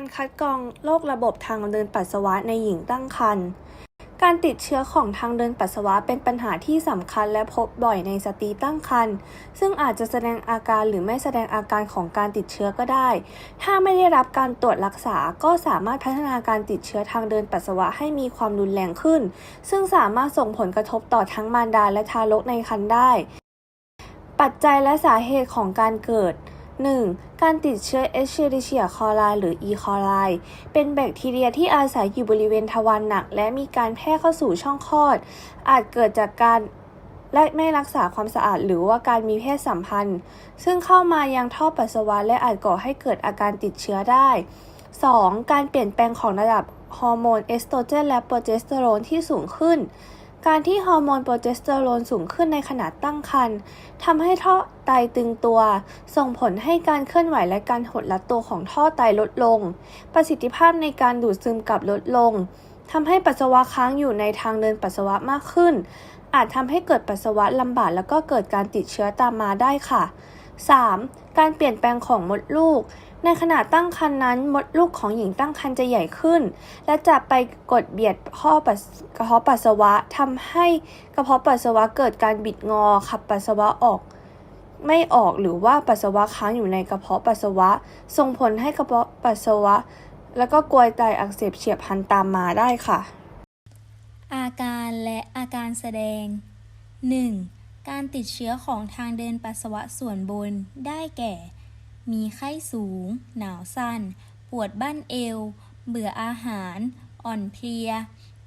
การคัดกรองโรคระบบทางเดินปัสสาวะในหญิงตั้งครรภ์การติดเชื้อของทางเดินปัสสาวะเป็นปัญหาที่สำคัญและพบบ่อยในสตรีตั้งครรภ์ซึ่งอาจจะแสดงอาการหรือไม่แสดงอาการของการติดเชื้อก็ได้ ถ้าไม่ได้รับการตรวจรักษาก็สามารถพัฒนาการติดเชื้อทางเดินปัสสาวะให้มีความรุนแรงขึ้น ซึ่งสามารถส่งผลกระทบต่อทั้งมารดาและทารกในครรภ์ได้ ปัจจัยและสาเหตุของการเกิด 1. การติดเชื้อ Escherichia coli หรือ E. coli เป็นแบคทีเรียที่อาศัยอยู่บริเวณทวารหนัก และมีการแพร่เข้าสู่ช่องคลอด อาจเกิดจากการและไม่รักษาความสะอาดหรือว่าการมีเพศสัมพันธ์ ซึ่งเข้ามายังท่อปัสสาวะและอาจก่อให้เกิดอาการติดเชื้อได้ 2. การเปลี่ยนแปลงของระดับฮอร์โมนเอสโตรเจนและโปรเจสเตอโรนที่สูงขึ้น การที่ฮอร์โมนโปรเจสเตอโรนสูงขึ้นในขณะตั้งครรภ์ทำให้ท่อไตตึงตัว ส่งผลให้การเคลื่อนไหวและการหดลัดตัวของท่อไตลดลง ประสิทธิภาพในการดูดซึมกลับลดลงทำให้ปัสสาวะค้างอยู่ในทางเดินปัสสาวะมากขึ้น อาจทำให้เกิดปัสสาวะลำบากแล้วก็เกิดการติดเชื้อตามมาได้ค่ะ 3. การเปลี่ยนแปลงของมดลูก ในขณะตั้งครรภ์นั้น มดลูกของหญิงตั้งครรภ์จะใหญ่ขึ้น และจะไปกดเบียดท่อปัสกระเพาะปัสสาวะทำให้กระเพาะปัสสาวะเกิดการบิดงอขับปัสสาวะออกไม่ออกหรือว่าปัสสาวะค้างอยู่ในกระเพาะปัสสาวะ ส่งผลให้กระเพาะปัสสาวะ แล้วก็กรวยไตอักเสบเฉียบพลันตามมาได้ค่ะ อาการและอาการแสดง 1. การติดเชื้อของทางเดินปัสสาวะส่วนบนได้แก่ มีไข้สูง หนาวสั่นปวดบั้นเอว เบื่ออาหาร อ่อนเพลีย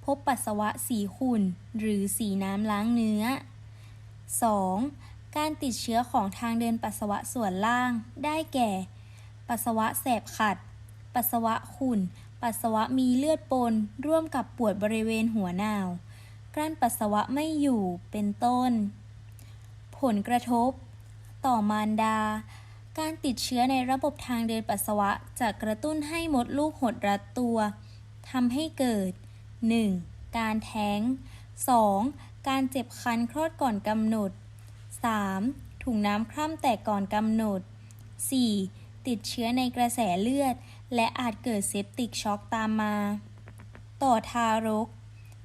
พบปัสสาวะสีขุ่น หรือสีน้ำล้างเนื้อ 2. การติดเชื้อของทางเดินปัสสาวะส่วนล่าง ได้แก่ ปัสสาวะแสบขัด ปัสสาวะขุ่น ปัสสาวะมีเลือดปน ร่วมกับปวดบริเวณหัวหนาว กลั้นปัสสาวะไม่อยู่ เป็นต้น ผลกระทบ ต่อมารดา การติดเชื้อในระบบทางเดินปัสสาวะจะกระตุ้นให้มดลูกหดรัดตัวทำให้เกิด 1. การแท้ง 2. การเจ็บคันคลอดก่อนกำหนด 3. ถุงน้ำคร่ำแตกก่อนกำหนด 4. ติดเชื้อในกระแสเลือด และอาจเกิดเซปติกช็อกตามมา ต่อทารก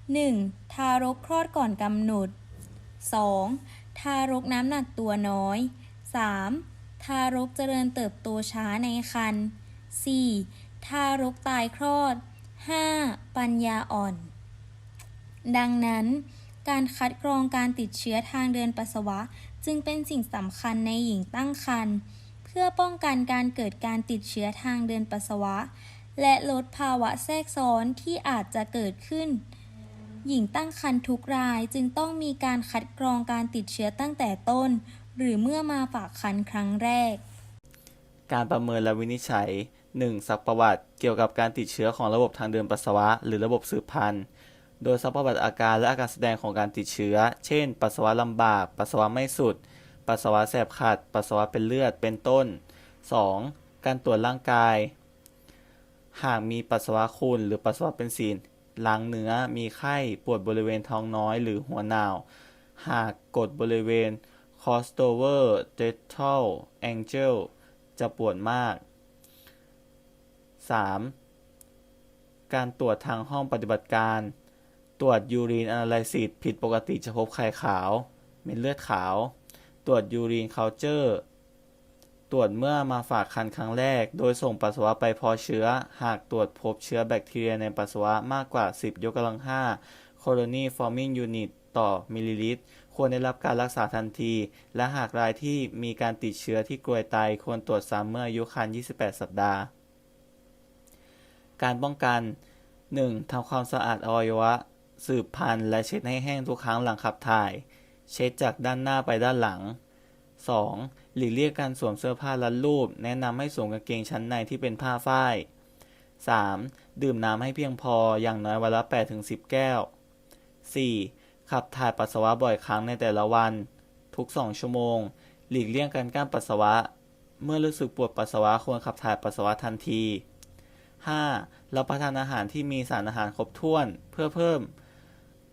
1. ทารกคลอดก่อนกำหนด 2. ทารกน้ำหนักตัวน้อย 3. ทารกเจริญเติบโตช้าในครรภ์ 4. ทารกตายคลอด 5. ปัญญาอ่อน ดังนั้น การคัดกรองการติดเชื้อทางเดินปัสสาวะจึงเป็นสิ่งสำคัญในหญิงตั้งครรภ์เพื่อป้องกันการเกิดการติดเชื้อทางเดินปัสสาวะ และลดภาวะแทรกซ้อนที่อาจจะเกิดขึ้น หญิงตั้งครรภ์ทุกรายจึงต้องมีการคัดกรองการติดเชื้อตั้งแต่ต้น หรือเมื่อมาฝากครรภ์ครั้งแรก การประเมินและวินิจฉัย 1. ซักประวัติเกี่ยวกับการติดเชื้อของระบบทางเดินปัสสาวะ หรือระบบสืบพันธุ์ โดยซักประวัติอาการและอาการแสดงของการติดเชื้อ เช่น ปัสสาวะลำบาก ปัสสาวะไม่สุด ปัสสาวะแสบขัด ปัสสาวะเป็นเลือด เป็นต้น 2. การตรวจร่างกาย หากมีปัสสาวะขุ่นหรือปัสสาวะเป็นสี ล้างเนื้อ มีไข้ ปวดบริเวณท้องน้อยหรือหัวหนาว หากกดบริเวณ crossover d e t a l angle จะปวดมาก 3. การตรวจทางห้องปฏิบัติการ ตรวจยูรีนอนาลิซิสผิดปกติจะพบไข่ขาว เม็ดเลือดขาว ตรวจยูรีนเคาเจอร์ ตรวจเมื่อมาฝากคันครั้งแรก โดยส่งปัสสาวะไปพอเชื้อ หากตรวจพบเชื้อแบคทีเรียในปัสสาวะมากกว่า 10 ยกกำลัง 5 colony forming unit ต่อมิลลิลิตร ควรได้รับการรักษาทันที และหากรายที่มีการติดเชื้อที่กรวยไตควรตรวจซ้ำเมื่ออายุครรภ์28 สัปดาห์ การป้องกัน 1. ทำความสะอาดอวัยวะ สืบพันธุ์และเช็ดให้แห้งทุกครั้งหลังขับถ่าย เช็ดจากด้านหน้าไปด้านหลัง 2. หลีกเลี่ยงการสวมเสื้อผ้ารัดรูป แนะนำให้สวมกางเกงชั้นในที่เป็นผ้าฝ้าย 3. ดื่มน้ำให้เพียงพออย่างน้อยวันละ 8-10 แก้ว 4. ขับถ่ายปัสสาวะบ่อยครั้งในแต่ละวัน ทุก 2 ชั่วโมง หลีกเลี่ยงการกั้นปัสสาวะ เมื่อรู้สึกปวดปัสสาวะควรขับถ่ายปัสสาวะทันที 5. รับประทานอาหารที่มีสารอาหารครบถ้วน เพื่อเพิ่ม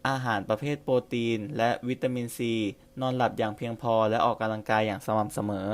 อาหารประเภทโปรตีน และวิตามินซี นอนหลับอย่างเพียงพอและออกกำลังกายอย่างสม่ำเสมอ